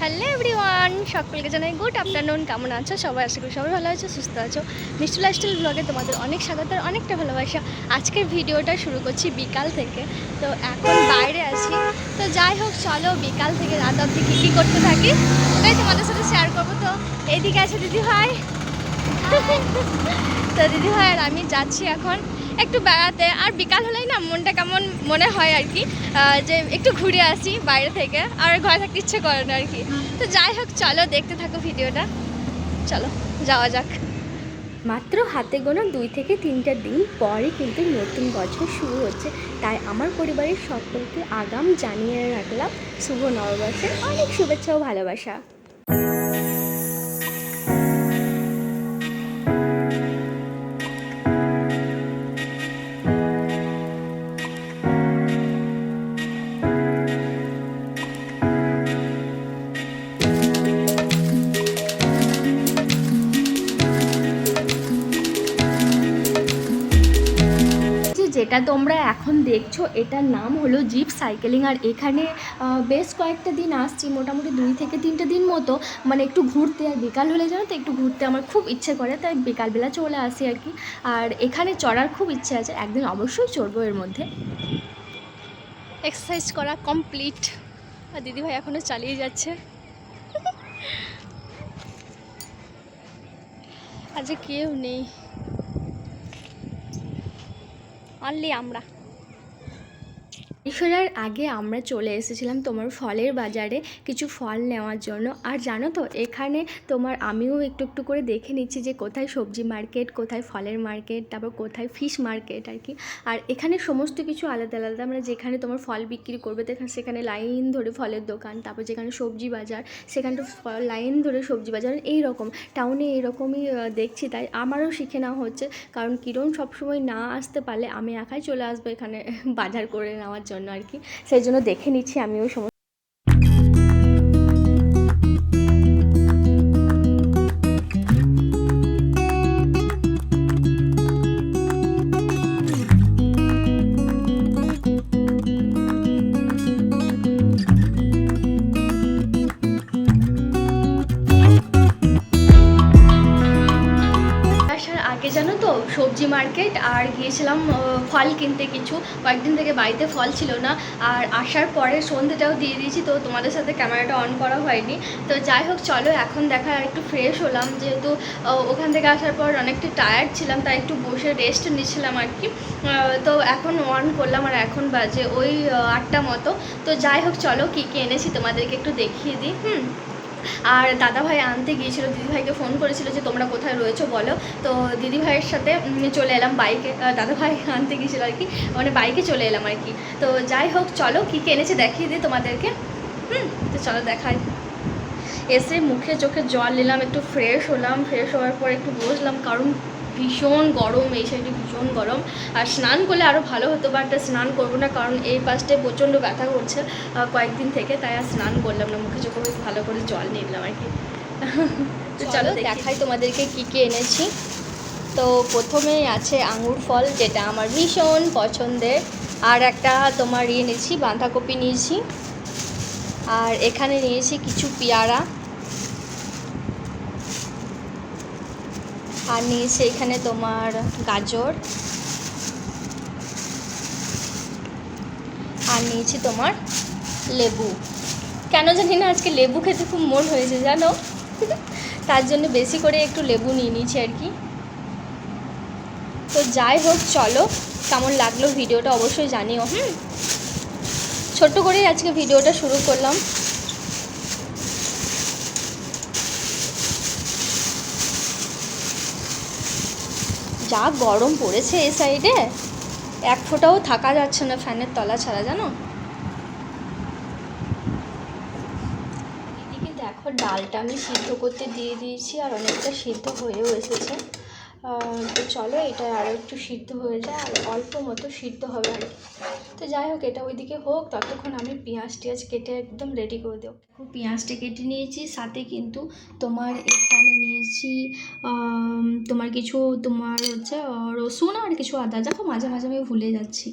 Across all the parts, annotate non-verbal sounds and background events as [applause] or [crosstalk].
Hello everyone সকলকে জানাই good afternoon কেমন আছো? সবাই আশা করি সবাই ভালো আছো, সুস্থ আছো। মিষ্টি লাইফস্টাইল ব্লগে তোমাদের অনেক স্বাগত আর অনেকটা ভালোবাসা। আজকের ভিডিওটা শুরু করছি বিকাল থেকে। তো এখন বাইরে আছি। তো যাই হোক, চলো বিকাল থেকে রাত অবধি কী কী করতে থাকি ওটাই তোমাদের সাথে শেয়ার করব। তো এইদিকে আছে দিদি ভাই [laughs] তো দিদি ভাই আর আমি যাচ্ছি এখন। একটু বেড়াতে, আর বিকাল হলেই না মনটা কেমন মনে হয় আর কি যে একটু ঘুরে আসি বাইরে থেকে, আর ঘরে থাকতে ইচ্ছে করে না আর কি। তো যাই হোক, চলো দেখতে থাকো ভিডিওটা। চলো, যাওয়া যাক। মাত্র হাতে গোনা দুই থেকে তিনটা দিন পরে কিন্তু নতুন বছর শুরু হচ্ছে। তাই আমার পরিবারের সকলকে আগাম জানিয়ে রাখলাম শুভ নববর্ষের অনেক শুভেচ্ছা ও ভালোবাসা। যেটা তোমরা এখন দেখছ, এটার নাম হলো জিপ সাইকেলিং। আর এখানে বেশ কয়েকটা দিন আসছি, মোটামুটি দুই থেকে তিনটে দিন মতো। মানে একটু ঘুরতে আর বিকাল হলে জানো তো, একটু ঘুরতে আমার খুব ইচ্ছে করে, তাই বিকালবেলা চলে আসি আর কি। আর এখানে চড়ার খুব ইচ্ছে আছে, একদিন অবশ্যই চড়বো এর মধ্যে। এক্সারসাইজ করা কমপ্লিট আর দিদিভাই এখনও চালিয়ে যাচ্ছে। আজকে কেউ নেই। অনলি আমরা ফেরার আগে আমরা চলে এসেছিলাম তোমার ফলের বাজারে কিছু ফল নেওয়ার জন্য। আর জানো তো, এখানে তোমার আমিও একটু একটু করে দেখে নিচ্ছি যে কোথায় সবজি মার্কেট কোথায় ফলের মার্কেট তারপর কোথায় ফিশ মার্কেট আর কি। আর এখানে সমস্ত কিছু আলাদা আলাদা আমরা যেখানে তোমার ফল বিক্রি করবে সেখানে লাইন ধরে ফলের দোকান, তারপর যেখানে সবজি বাজার সেখানটা লাইন ধরে সবজি বাজার এই রকম টাউনে এরকমই দেখছি, তাই আমারও শিখে নেওয়া হচ্ছে। কারণ কিরণ সবসময় না আসতে পারলে আমি একাই চলে আসব এখানে, বাজার করে নেওয়ার জন্য। আর কি। সেই জন্য দেখে নিচ্ছি আমি ওই সমস্ত আর গিয়েছিলাম ফল কিনতে কিছু। কয়েকদিন থেকে বাড়িতে ফল ছিল না। আর আসার পরে সন্ধ্যেটাও দিয়ে দিয়েছি, তো তোমাদের সাথে ক্যামেরাটা অন করা হয়নি। তো যাই হোক, চলো, এখন দেখা আর একটু ফ্রেশ হলাম। যেহেতু ওখান থেকে আসার পর অনেকটা টায়ার্ড ছিলাম, তাই একটু বসে রেস্ট নিচ্ছিলাম আর কি। তো এখন অন করলাম, আর এখন বাজে ওই আটটা মতো। তো যাই হোক, চলো, কী কী এনেছি তোমাদেরকে একটু দেখিয়ে দিই, হুম? আর দাদাভাই আনতে গিয়েছিল, দিদিভাইকে ফোন করেছিল যে তোমরা কোথায় রয়েছো বলো। তো দিদিভাইয়ের সাথে চলে এলাম বাইকে দাদাভাই [laughs] আনতে গিয়েছিল আর কি মানে বাইকে চলে এলাম আর কি। তো যাই হোক, চলো কী কে এনেছে দেখিয়ে দিই তোমাদেরকে। হুম, তো চলো দেখাই। এসে মুখে চোখে জল নিলাম, একটু ফ্রেশ হলাম ফ্রেশ হওয়ার পর একটু বসলাম, কারণ ভীষণ গরম এই সাইডে ভীষণ গরম। আর স্নান করলে আরও ভালো হতো বাট স্নান করব না কারণ এই পাশটায় প্রচণ্ড ব্যথা করছে কয়েকদিন থেকে তাই আর স্নান করলাম না মুখে চোখে ভালো করে জল নিলাম আর কি। [laughs] তো চলো দেখাই তোমাদেরকে কী কী এনেছি। তো প্রথমেই আছে আঙুর ফল যেটা আমার ভীষণ পছন্দের। আর একটা তোমার ইয়ে নিয়েছি বাঁধাকপি নিয়েছি। আর এখানে নিয়েছি কিছু পেয়ারা। আর নিয়েছি এখানে তোমার গাজর। আর নিয়েছি তোমার লেবু। কেন জানি না আজকে লেবু খেতে খুব মন হয়েছে, জানো? তার জন্য বেশি করে একটু লেবু নিয়ে নিয়েছি আর কি। তো যাই হোক, চলো। কেমন লাগল ভিডিওটা অবশ্যই জানিও, হুম? ছোট্ট করেই আজকে ভিডিওটা শুরু করলাম। যা গরম পড়েছে এ সাইডে, এক ফোঁটাও থাকা যাচ্ছে না ফ্যানের তলা ছাড়া, জানো? এদিকে দেখো ডালটা আমি সিদ্ধ করতে দিয়ে দিয়েছি আর অনেকটা সিদ্ধ হয়েও এসেছে। তো চলো, এটা আরও একটু সিদ্ধ হয়ে যায়, আর অল্প মতো সিদ্ধ হবে আর কি। তো যাই হোক, এটা ওইদিকে হোক, ততক্ষণ আমি পেঁয়াজ টিয়াজ কেটে একদম রেডি করে দেবো। পেঁয়াজটা কেটে নিয়েছি, সাথে কিন্তু তোমার এখানে নিয়েছি তোমার কিছু তোমার হচ্ছে রসুন আর কিছু আদা। দেখো, মাঝে মাঝে আমি ভুলে যাচ্ছি।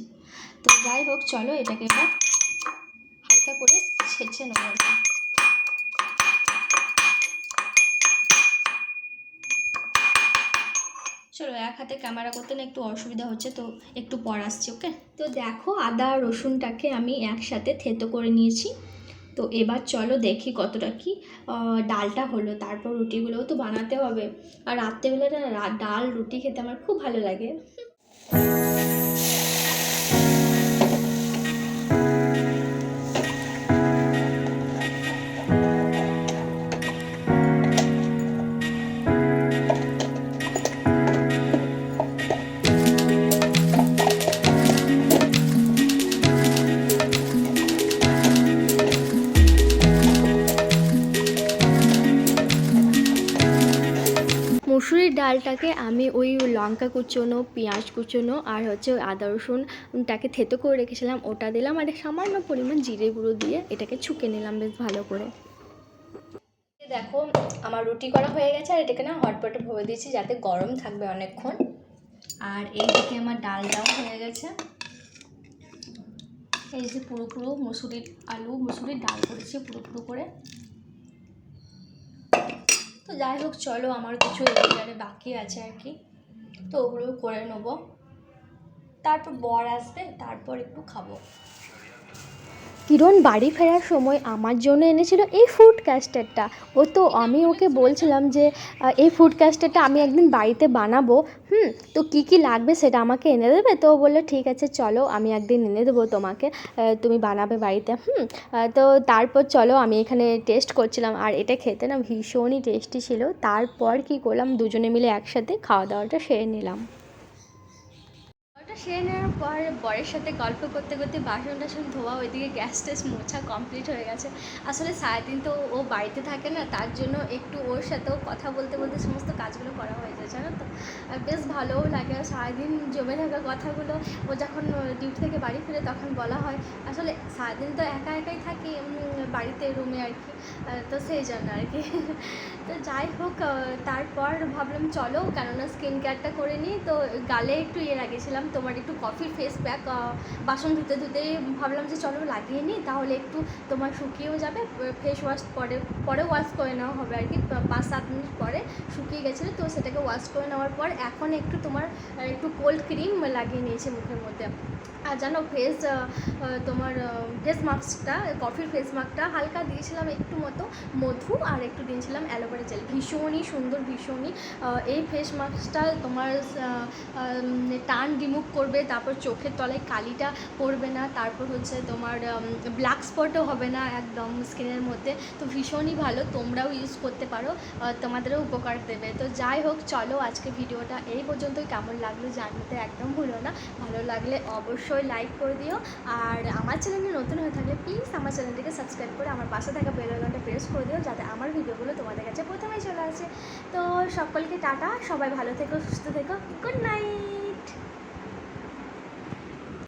তো যাই হোক, চলো, এটাকে এবার হালকা করে ছেঁচে নেব। চলো এক হাতে ক্যামেরা করতে না একটু অসুবিধা হচ্ছে, তো একটু পর আসছি ওকে তো দেখো আদা রসুনটাকে আমি একসাথে থেতো করে নিয়েছি। তো এবার চলো দেখি কতটা কি ডালটা হলো, তারপর রুটিগুলোও তো বানাতে হবে। আর রাত্রেবেলাটা ডাল, রুটি খেতে আমার খুব ভালো লাগে। মুসুরির ডালটাকে আমি ওই লঙ্কা কুচোনো, পেঁয়াজ কুচোনো আর হচ্ছে ওই আদা রসুনটাকে থেতো করে রেখেছিলাম। ওটা দিলাম আর সামান্য পরিমাণ জিরে গুঁড়ো দিয়ে এটাকে ছুকে নিলাম বেশ ভালো করে। দেখো, আমার রুটি করা হয়ে গেছে আর এটাকে না হটপটে ভরে দিয়েছি যাতে গরম থাকবে অনেকক্ষণ। আর এইদিকে আমার ডালটাও হয়ে গেছে। এই যে পুরো পুরো মুসুরির আলু, মুসুরির ডাল করেছি পুরো পুরো করে। তো যাই হোক, চলো, আমার কিছু এগুলো বাকি আছে আর কি। তো ওগুলো করে নেব। তারপর বর আসবে, তারপর একটু খাব। কিরণ বাড়ি ফেরার সময় আমার জন্য এনেছিল এই ফুড ক্যাস্টারটা ও তো আমি ওকে বলছিলাম যে এই ফুড ক্যাস্টারটা আমি একদিন বাড়িতে বানাবো। হুম, তো কী কী লাগবে সেটা আমাকে এনে দেবে? তো বলল, ঠিক আছে, চলো, আমি একদিন এনে দেবো তোমাকে। তুমি বানাবে বাড়িতে। হুম তো তারপর চলো, আমি এখানে টেস্ট করছিলাম। আর এটা খেতে না ভীষণই টেস্টি ছিল। তারপর কি করলাম, দুজনে মিলে একসাথে খাওয়া দাওয়াটা সেরে নিলাম। সেরে নেওয়ার পর বরের সাথে গল্প করতে করতে বাসন টাসন ধোয়া, ওইদিকে গ্যাস ট্যাস মোছা কমপ্লিট হয়ে গেছে। আসলে সারাদিন তো ও বাড়িতে থাকে না, তার জন্য একটু ওর সাথেও কথা বলতে বলতে সমস্ত কাজগুলো করা হয়ে যায়, জানো তো? আর বেশ ভালোও লাগে। আর সারাদিন জমে থাকা কথাগুলো, ও যখন ডিউটি থেকে বাড়ি ফিরে তখন বলা হয়। আসলে সারাদিন তো একা একাই থাকি বাড়িতে রুমে আর কি। তো সেই জন্য আর কি। [laughs] তো যাই হোক তারপর ভাবলাম চলো, কেননা স্কিন কেয়ারটা করে নিই। তো গালে একটু ইয়ে লাগিয়েছিলাম, তোমার একটু কফির ফেস প্যাক বাসন ধুতে ধুতে ভাবলাম যে চলো লাগিয়ে নিই, তাহলে একটু তোমার শুকিয়েও যাবে ফেস ওয়াশ পরে পরে ওয়াশ করে নেওয়া হবে আর কি পাঁচ সাত মিনিট পরে শুকিয়ে গেছিল, তো সেটাকে ওয়াশ করে নেওয়ার পর এখন একটু তোমার একটু কোল্ড ক্রিম লাগিয়ে নিয়েছি মুখের মধ্যে। আর জানো ফেস তোমার ফেস মাস্কটা কফির ফেস মাস্কটা হালকা দিয়েছিলাম একটু মতো মধু আর একটু দিয়েছিলাম অ্যালোভেরা জেল ভীষণই সুন্দর, ভীষণই এই ফেস মাস্কটা তোমার টান রিমুভ করবে তারপর চোখের তলায় কালিটা পড়বে না, তারপর হচ্ছে তোমার ব্ল্যাক স্পটও হবে না একদম স্কিনের মধ্যে। তো ভীষণই ভালো, তোমরাও ইউজ করতে পারো তোমাদেরও উপকার দেবে। তো যাই হোক, চলো আজকে ভিডিওটা এই পর্যন্তই। কেমন লাগল জানতে একদম ভুলো না। ভালো লাগলে অবশ্যই লাইক করে দিও। আর আমার চ্যানেলে নতুন হয়ে থাকলে প্লিজ আমার চ্যানেলটিকে সাবস্ক্রাইব করে আমার পাশে থাকা বেল আইকনটা প্রেস করে দিও, যাতে আমার ভিডিওগুলো তোমাদের কাছে প্রথমেই চলে আসে। তো সকলকে টাটা, সবাই ভালো থেকো, সুস্থ থেকো গুড নাইট